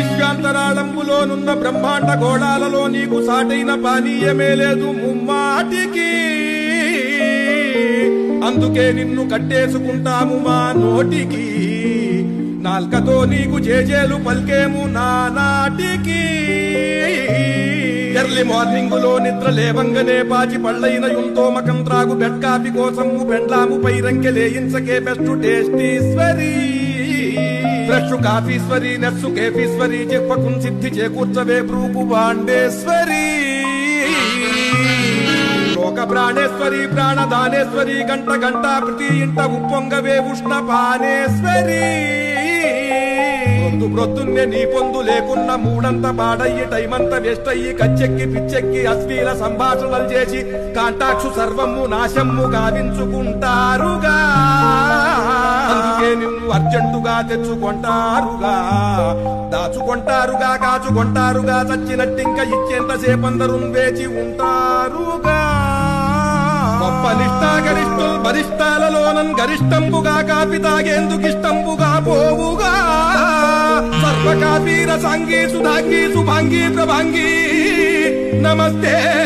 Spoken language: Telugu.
విశ్వాంతరాళంబులోనున్న బ్రహ్మాండ గోళాలలో నీకు సాటైన పానీయమే లేదు ముమ్మాటికి. అందుకే నిన్ను కట్టేసుకుంటాము మా నోటికి. నాల్కతో నీకు జేజేలు పల్కేము నానాటికి ఎర్లీ మార్నింగ్లో నిద్ర లేవంగనే పాచి పళ్ళైన యుంతో మకం త్రాగు బెడ్ కాఫీ కోసము పెండ్లాము పైరంకె లేయించకే బెస్ట్ టేస్టీశ్వరీ శుకాఫీశ్వరి కాఫీశ్వరి కేఫీశ్వరి చెప్పకుం సిద్ధి చేకూర్చవే బ్రూపు బాండేశ్వరి. లోక ప్రాణేశ్వరి ప్రాణదానేశ్వరి గంట గంట ప్రతి ఇంట ఉప్పొంగవే ఉష్ణ పానేశ్వరి పొందు ప్రొద్దున్నే నీ పొందు లేకున్న మూడంత పాడయ్యి టైమంత వేస్ట్ అయ్యి కచ్చెక్కి పిచ్చెక్కి అశ్లీల సంభాషణలు చేసి కాంటాక్షు సర్వము నాశమ్ము గావించుకుంటారుగా. అర్జెంటుగా తెచ్చుకుంటారుగా. దాచుకుంటారుగా కాచుకుంటారుగా చచ్చినట్టింక ఇచ్చేంత వేచి ఉంటారుగా. గొప్ప నిష్ఠాగరిష్ఠుల్ బరిష్టాలలోనన్ గరిష్టంబుగా కాపి తాగేందుకిష్టంబుగా పోవుగా. సర్వకాపీర సాంగీ సుధాంగీ సుభాంగీ ప్రభాంగీ. నమస్తే.